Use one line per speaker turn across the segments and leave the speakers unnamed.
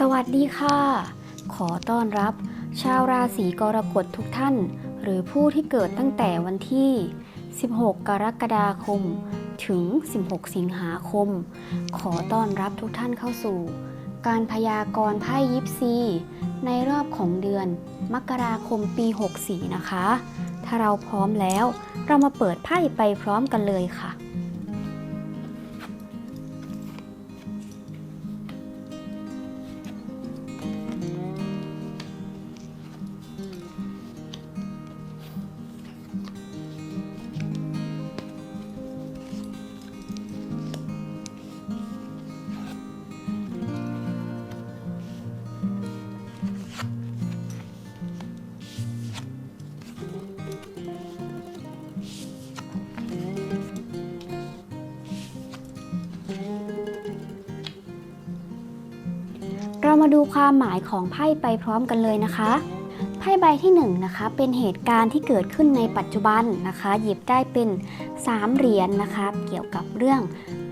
สวัสดีค่ะ ขอต้อนรับ ชาวราศีกรกฎทุกท่าน หรือผู้ที่เกิดตั้งแต่วันที่ 16 กรกฎาคม ถึง 16 สิงหาคม ขอต้อนรับทุกท่านเข้าสู่ การพยากรณ์ไพ่ยิปซี ในรอบของเดือน มกราคมปี 64 นะคะ ถ้าเราพร้อมแล้ว เรามาเปิดไพ่ไปพร้อมกันเลยค่ะ เรามาดูความหมายของไพ่ไปพร้อมกันเลยนะคะ ไพ่ใบที่1นงนะคะเป็นเหตุการณ์ที่เกิดขึ้นในปัจจุบันนะคะ หยิบได้เป็น3เหรียญนนะคะเกี่ยวกับเรื่อง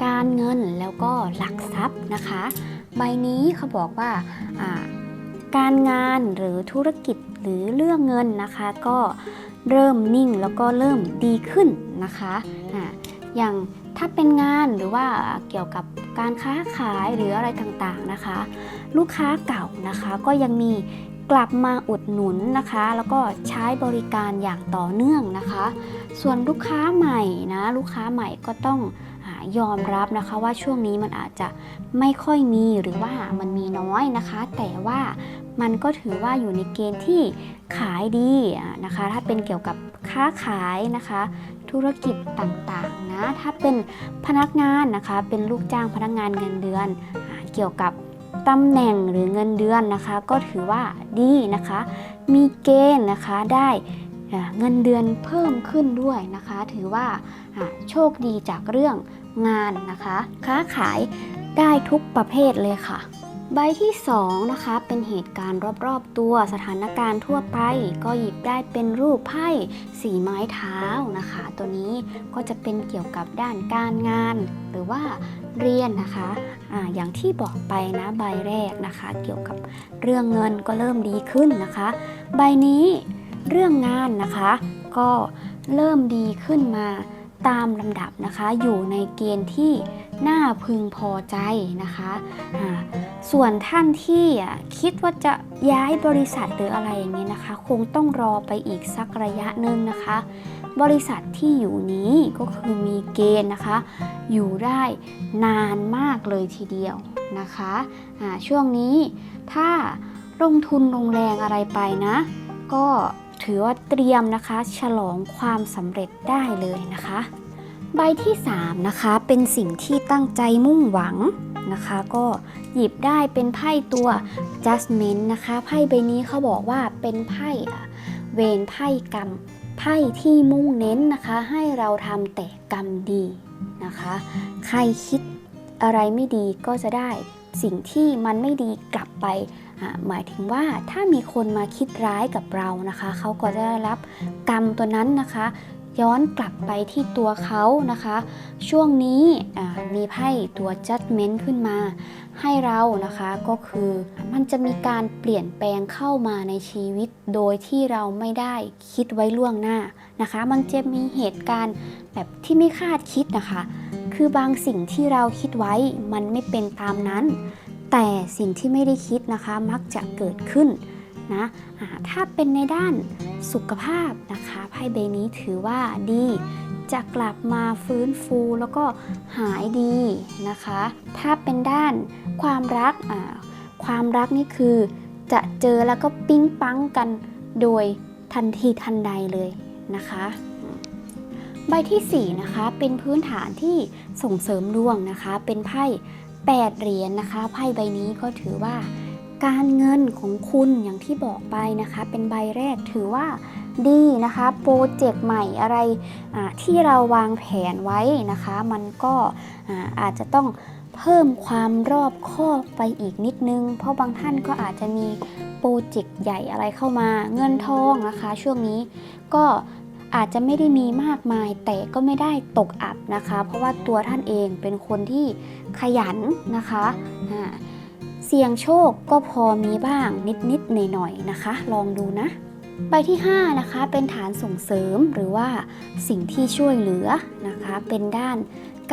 การเงินแล้วก็หลักทรัพย์นะคะ ใบนี้เขาบอกว่าการงานหรือธุรกิจหรือเรื่องเงินนะคะ ก็เริ่มนิ่งแล้วก็เริ่มดีขึ้นนะคะอ่าอย่างถ้าเป็นงานหรือว่าเกี่ยวกับการค้าขายหรืออะไรต่างๆนะคะ ลูกค้าเก่านะคะ ก็ยังมีกลับมาอุดหนุนนะคะ แล้วก็ใช้บริการอย่างต่อเนื่องนะคะ ส่วนลูกค้าใหม่นะลูกค้าใหม่ก็ต้องยอมรับนะคะว่าช่วงนี้มันอาจจะไม่ค่อยมีหรือว่ามันมีน้อยนะคะ แต่ว่ามันก็ถือว่าอยู่ในเกณฑ์ที่ขายดีนะคะ ถ้าเป็นเกี่ยวกับค้าขายนะคะ ธุรกิจต่างๆนะถ้าเป็นพนักงานนะคะ เป็นลูกจ้างพนักงานเงินเดือนอเกี่ยวกับ ตำแหน่งหรือเงินเดือนนะคะ ก็ถือว่าดีนะคะ มีเกณฑ์นะคะได้เงินเดือนเพิ่มขึ้นด้วยนะคะ ถือว่าโชคดีจากเรื่องงานนะคะ ค้าขายได้ทุกประเภทเลยค่ะ ใบที่2นะคะเป็นเหตุการณ์รอบๆตัวสถานการณ์ทั่วไป ก็หยิบได้เป็นรูปไพ่สีไม้เท้านะคะ ตัวนี้ก็จะเป็นเกี่ยวกับด้านการงาน หรือว่าเรียนนะคะอาอย่างที่บอกไปนะใบแรกนะคะ เกี่ยวกับเรื่องเงินก็เริ่มดีขึ้นนะคะ ใบนี้เรื่องงานนะคะ ก็เริ่มดีขึ้นมาตามลำดับนะคะ อยู่ในเกณฑ์ที่ น่าพึงพอใจนะคะอ่าส่วนท่านที่คิดว่าจะย้ายบริษัทหรืออะไรอย่างนี้นะคะ คงต้องรอไปอีกสักระยะหนึ่งนะคะ บริษัทที่อยู่นี้ก็คือมีเกณฑ์นะคะ อยู่ได้นานมากเลยทีเดียวนะคะอ่าช่วงนี้ถ้าลงทุนลงแรงอะไรไปนะ ก็ถือว่าเตรียมนะคะ ฉลองความสำเร็จได้เลยนะคะ ใบที่3นะคะเป็นสิ่งที่ตั้งใจมุ่งหวังนะคะ ก็หยิบได้เป็นไพ่ตัว Judgment นะคะไพ่ใบนี้เขาบอกว่าเป็นไพ่เวรไพ่กรรมไพ่ที่มุ่งเน้นนะคะ ให้เราทำแต่กรรมดีนะคะ ใครคิดอะไรไม่ดีก็จะได้สิ่งที่มันไม่ดีกลับไป หมายถึงว่าถ้ามีคนมาคิดร้ายกับเรานะคะ เขาก็จะได้รับกรรมตัวนั้นนะคะ ย้อนกลับไปที่ตัวเขานะคะ ช่วงนี้มีไพ่ตัว judgment ขึ้นมา ให้เรานะคะก็คือมันจะมีการเปลี่ยนแปลงเข้ามาในชีวิต โดยที่เราไม่ได้คิดไว้ล่วงหน้านะคะ มันจะมีเหตุการณ์แบบที่ไม่คาดคิดนะคะ คือบางสิ่งที่เราคิดไว้มันไม่เป็นตามนั้น แต่สิ่งที่ไม่ได้คิดนะคะมักจะเกิดขึ้น นะอ่าถ้าเป็นในด้านสุขภาพนะคะไพ่ใบนี้ถือว่าดี จะกลับมาฟื้นฟูแล้วก็หายดีนะคะ ถ้าเป็นด้านความรักความรักนี่คือจะเจอแล้วก็ปิ๊งปังกันโดยทันทีทันใดเลยนะคะใบที่4นะคะเป็นพื้นฐานที่ส่งเสริมดวงนะคะ เป็นไพ่8เหรียญนะคะ ไพ่ใบนี้ก็ถือว่า การเงินของคุณอย่างที่บอกไปนะคะ เป็นใบแรกถือว่าดีนะคะโปรเจกต์ใหม่อะไรที่เราวางแผนไว้นะคะ มันก็อาอาจจะต้องเพิ่มความรอบคอบไปอีกนิดนึง เพราะบางท่านก็อาจจะมีโปรเจกต์ใหญ่อะไรเข้ามาเงินทองนะคะ ช่วงนี้ก็อาจจะไม่ได้มีมากมายแต่ก็ไม่ได้ตกอับนะคะ เพราะว่าตัวท่านเองเป็นคนที่ขยันนะคะอ่า สี่ยงโชคก็พอมีบ้างนิดๆหน่อยๆนะคะ ลองดูนะ ใบที่ 5 นะคะ เป็นฐานส่งเสริมหรือว่าสิ่งที่ช่วยเหลือนะคะ เป็นด้าน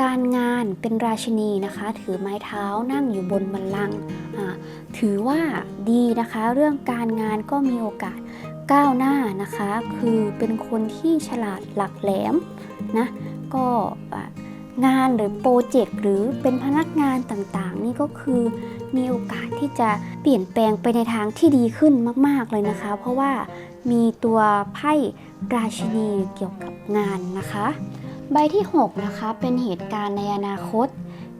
การงานเป็นราชินีนะคะ ถือไม้เท้านั่งอยู่บนบัลลังก์อ่าถือว่าดีนะคะ เรื่องการงานก็มีโอกาสก้าวหน้านะคะ คือเป็นคนที่ฉลาดหลักแหลมนะก็อ่างานหรือโปรเจกต์หรือเป็นพนักงานต่างๆ นี่ก็คือ มีโอกาสที่จะเปลี่ยนแปลงไปในทางที่ดีขึ้นมาก ๆ เลยนะคะ เพราะว่ามีตัวไพ่ราชินีเกี่ยวกับงานนะคะ ใบที่ 6 นะคะเป็นเหตุการณ์ในอนาคต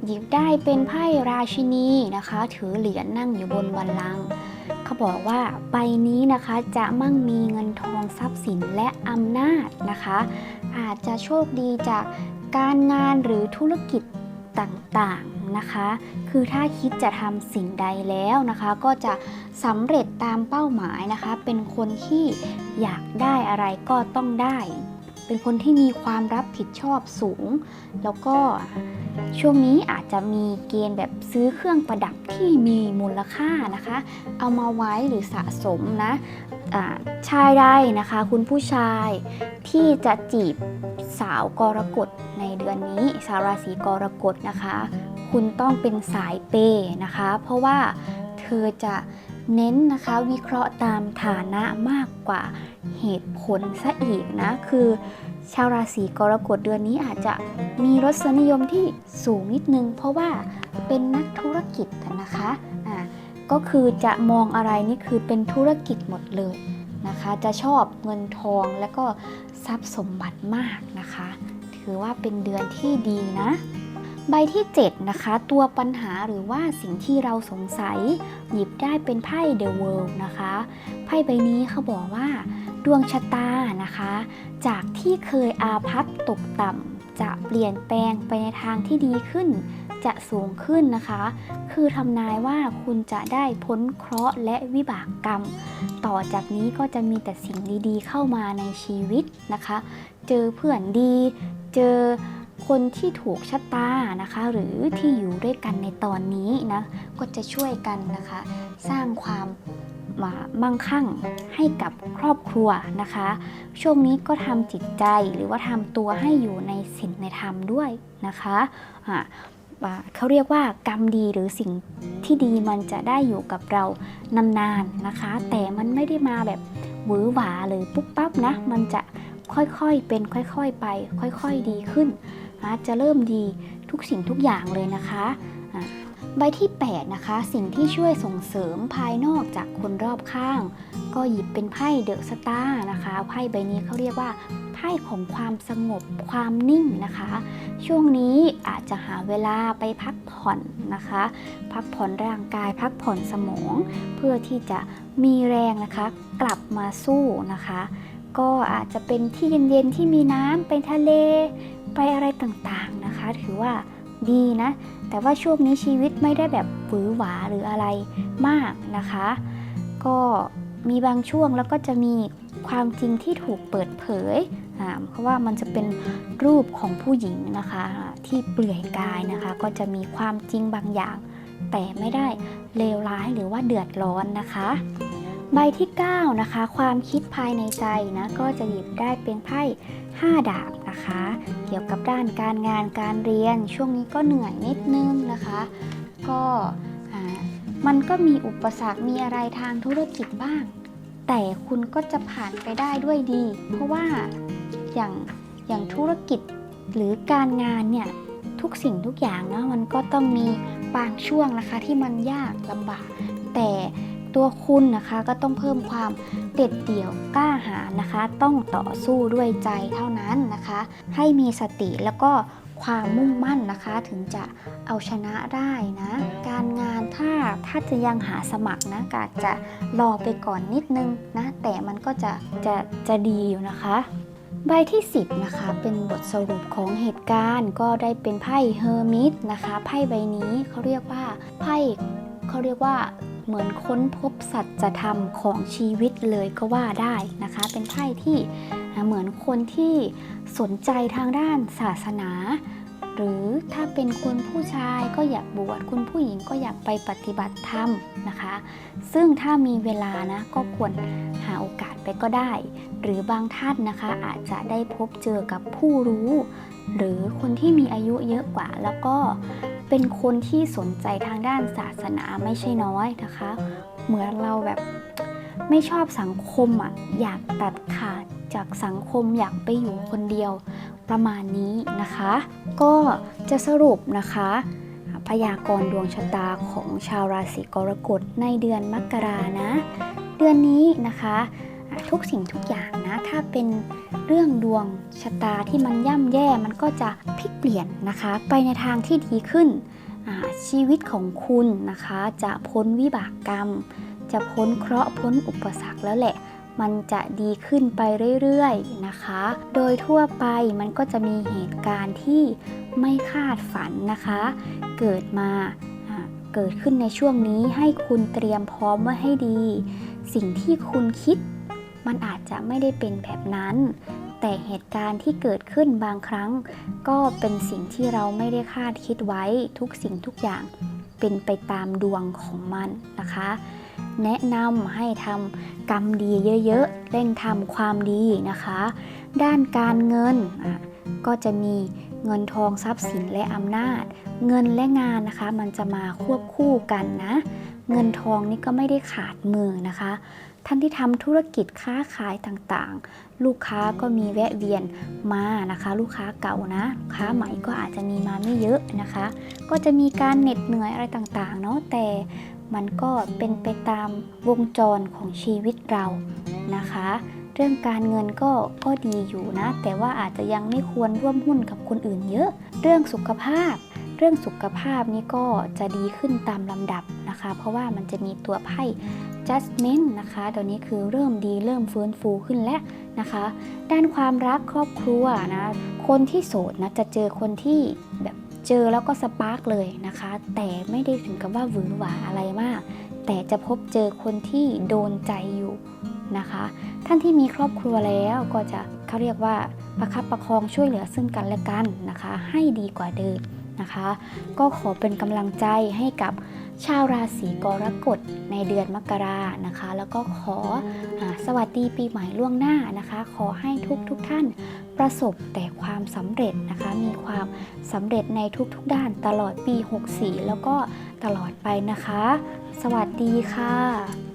หยิบได้เป็นไพ่ราชินีนะคะ ถือเหรียญนั่งอยู่บนบัลลังก์เขาบอกว่าใบนี้นะคะจะมั่งมีเงินทองทรัพย์สินและอำนาจนะคะ อาจจะโชคดีจากการงานหรือธุรกิจต่างๆ นะคะ คือถ้าคิดจะทำสิ่งใดแล้วนะคะ ก็จะสำเร็จตามเป้าหมายนะคะ เป็นคนที่อยากได้อะไรก็ต้องได้ เป็นคนที่มีความรับผิดชอบสูง แล้วก็ช่วงนี้อาจจะมีเกณฑ์แบบซื้อเครื่องประดับที่มีมูลค่านะคะ เอามาไว้หรือสะสมนะอ่าชายได้นะคะ คุณผู้ชายที่จะจีบสาวกรกฎในเดือนนี้สาวราศีกรกฎนะคะ คุณต้องเป็นสายเปย์นะคะ เพราะว่าเธอจะ เน้นนะคะวิเคราะห์ตามฐานะมากกว่าเหตุผลซะอีกนะ คือ ชาวราศีกรกฎเดือนนี้อาจจะมีรสนิยมที่สูงนิดนึง เพราะว่าเป็นนักธุรกิจนะคะอ่าก็คือจะมองอะไรนี่คือเป็นธุรกิจหมดเลยนะคะ จะชอบเงินทองและก็ทรัพย์สมบัติมากนะคะ ถือว่าเป็นเดือนที่ดีนะ ใบที่ 7 นะคะ ตัวปัญหาหรือว่าสิ่งที่เราสงสัย หยิบได้เป็นไพ่ The World นะคะ ไพ่ใบนี้เขาบอกว่า ดวงชะตานะคะ จากที่เคยอาพับตกต่ำจะเปลี่ยนแปลงไปในทางที่ดีขึ้น จะสูงขึ้นนะคะ คือทำนายว่าคุณจะได้พ้นเคราะห์และวิบากกรรม ต่อจากนี้ก็จะมีแต่สิ่งดีๆ เข้ามาในชีวิตนะคะ เจอเพื่อนดี เจอ คนที่ถูกชะตานะคะ หรือที่อยู่ด้วยกันในตอนนี้นะก็จะช่วยกันนะคะ สร้างความมามั่งคั่งให้กับครอบครัวนะคะ ช่วงนี้ก็ทำจิตใจหรือว่าทำตัวให้อยู่ในศีลในธรรมด้วยนะคะเขาเรียกว่ากรรมดีหรือสิ่งที่ดีมันจะได้อยู่กับเรานานๆนะคะ แต่มันไม่ได้มาแบบหวือหวาหรือปุ๊บปั๊บนะ มันจะค่อยๆเป็นค่อยๆไป ค่อยๆดีขึ้น นะจะเริ่มดีทุกสิ่งทุกอย่างเลยนะคะใบที่ 8 นะคะ สิ่งที่ช่วยส่งเสริมภายนอกจากคนรอบข้าง ก็หยิบเป็นไพ่เดอะสตาร์นะคะไพ่ใบนี้เขาเรียกว่าไพ่ของความสงบความนิ่งนะคะ ช่วงนี้อาจจะหาเวลาไปพักผ่อนนะคะ พักผ่อนร่างกายพักผ่อนสมอง เพื่อที่จะมีแรงนะคะ กลับมาสู้นะคะ ก็อาจจะเป็นที่เย็นๆที่มีน้ำไปทะเล ไปอะไรต่างๆนะคะ ถือว่าดีนะ แต่ว่าช่วงนี้ชีวิตไม่ได้แบบหวือหวาหรืออะไรมากนะคะ ก็มีบางช่วงแล้วก็จะมีความจริงที่ถูกเปิดเผยอ่าเพราะว่ามันจะเป็นรูปของผู้หญิงนะคะที่เปลือยกายนะคะ ก็จะมีความจริงบางอย่าง แต่ไม่ได้เลวร้ายหรือว่าเดือดร้อนนะคะ ใบที่ 9 นะคะ ความคิดภายในใจนะก็จะหยิบได้เป็นไพ่5 ดาบนะคะ เกี่ยวกับด้านการงานการเรียน ช่วงนี้ก็เหนื่อยนิดนึงนะคะ ก็มันก็มีอุปสรรคมีอะไรทางธุรกิจบ้าง แต่คุณก็จะผ่านไปได้ด้วยดี เพราะว่าอย่างอย่างธุรกิจหรือการงานเนี่ยทุกสิ่งทุกอย่างเนาะมันก็ต้องมีบางช่วงนะคะที่มันยากลำบาก แต่ ตัวคุณนะคะก็ต้องเพิ่มความเด็ดเดี่ยวกล้าหาญนะคะ ต้องต่อสู้ด้วยใจเท่านั้นนะคะ ให้มีสติแล้วก็ความมุ่งมั่นนะคะถึงจะเอาชนะได้นะ การงานถ้าถ้าจะยังหาสมัครนะก็อาจจะรอไปก่อนนิดนึงนะ แต่มันก็จะจะจะดีอยู่นะคะใบที่ 10 นะคะ เป็นบทสรุปของเหตุการณ์ก็ได้เป็นไพ่เฮอร์มิตนะคะ ไพ่ใบนี้เขาเรียกว่าไพ่เขาเรียกว่า เหมือนค้นพบสัจธรรมของชีวิตเลยก็ว่าได้นะคะ เป็นไพ่ที่เหมือนคนที่สนใจทางด้านศาสนา หรือถ้าเป็นคุณผู้ชายก็อยากบวชคุณผู้หญิงก็อยากไปปฏิบัติธรรมนะคะ ซึ่งถ้ามีเวลานะก็ควรหาโอกาสไปก็ได้ หรือบางท่านนะคะอาจจะได้พบเจอกับผู้รู้ หรือคนที่มีอายุเยอะกว่าแล้วก็ เป็นคนที่สนใจทางด้านศาสนาไม่ใช่น้อยนะคะ เหมือนเราแบบไม่ชอบสังคมอะอยากตัดขาดจากสังคมอยากไปอยู่คนเดียวประมาณนี้นะคะ ก็จะสรุปนะคะพยากรณ์ดวงชะตาของชาวราศีกรกฎในเดือนมกรานะ เดือนนี้นะคะ ทุกสิ่งทุกอย่างนะ ถ้าเป็นเรื่องดวงชะตาที่มันย่ำแย่มันก็จะพลิกเปลี่ยนนะคะ ไปในทางที่ดีขึ้น ชีวิตของคุณนะคะ จะพ้นวิบากกรรม จะพ้นเคราะห์พ้นอุปสรรคแล้วแหละ มันจะดีขึ้นไปเรื่อยๆนะคะ โดยทั่วไปมันก็จะมีเหตุการณ์ที่ไม่คาดฝันนะคะ เกิดมาเกิดขึ้นในช่วงนี้ให้คุณเตรียมพร้อมไว้ให้ดี สิ่งที่คุณคิด มันอาจจะไม่ได้เป็นแบบนั้น แต่เหตุการณ์ที่เกิดขึ้นบางครั้ง ก็เป็นสิ่งที่เราไม่ได้คาดคิดไว้ทุกสิ่งทุกอย่างเป็นไปตามดวงของมันนะคะ แนะนำให้ทำกรรมดีเยอะๆเร่งทำความดีนะคะ ด้านการเงินก็จะมีเงินทองทรัพย์สินและอำนาจ เงินและงานนะคะ มันจะมาควบคู่กันนะ เงินทองนี่ก็ไม่ได้ขาดมือนะคะ ท่านที่ทำธุรกิจค้าขายต่างๆ ลูกค้าก็มีแวะเวียนมานะคะ ลูกค้าเก่านะลูกค้าใหม่ก็อาจจะมีมาไม่เยอะนะคะ ก็จะมีการเหน็ดเหนื่อยอะไรต่างๆเนาะแต่มันก็เป็นไปตามวงจรของชีวิตเรานะคะ เรื่องการเงินก็ก็ดีอยู่นะ แต่ว่าอาจจะยังไม่ควรร่วมหุ้นกับคนอื่นเยอะ เรื่องสุขภาพ เรื่องสุขภาพนี่ก็จะดีขึ้นตามลำดับนะคะ เพราะว่ามันจะมีตัวไพ่ judgment นะคะตอนนี้คือเริ่มดีเริ่มฟื้นฟูขึ้นแล้วนะคะ ด้านความรักครอบครัวนะคนที่โสดนะจะเจอคนที่แบบเจอแล้วก็สปาร์กเลยนะคะ แต่ไม่ได้ถึงกับว่าหวือหวาอะไรมาก แต่จะพบเจอคนที่โดนใจอยู่นะคะ ท่านที่มีครอบครัวแล้วก็จะเขาเรียกว่าประคับประคองช่วยเหลือซึ่งกันและกันนะคะ ให้ดีกว่าเดิม นะคะ ก็ขอเป็นกำลังใจให้กับชาวราศีกรกฎในเดือนมกรานะคะ แล้วก็ขออสวัสดีปีใหม่ล่วงหน้านะคะ ขอให้ทุกทุกท่านประสบแต่ความสำเร็จนะคะ มีความสำเร็จในทุกๆด้านตลอดปี 64 แล้วก็ตลอดไปนะคะ สวัสดีค่ะ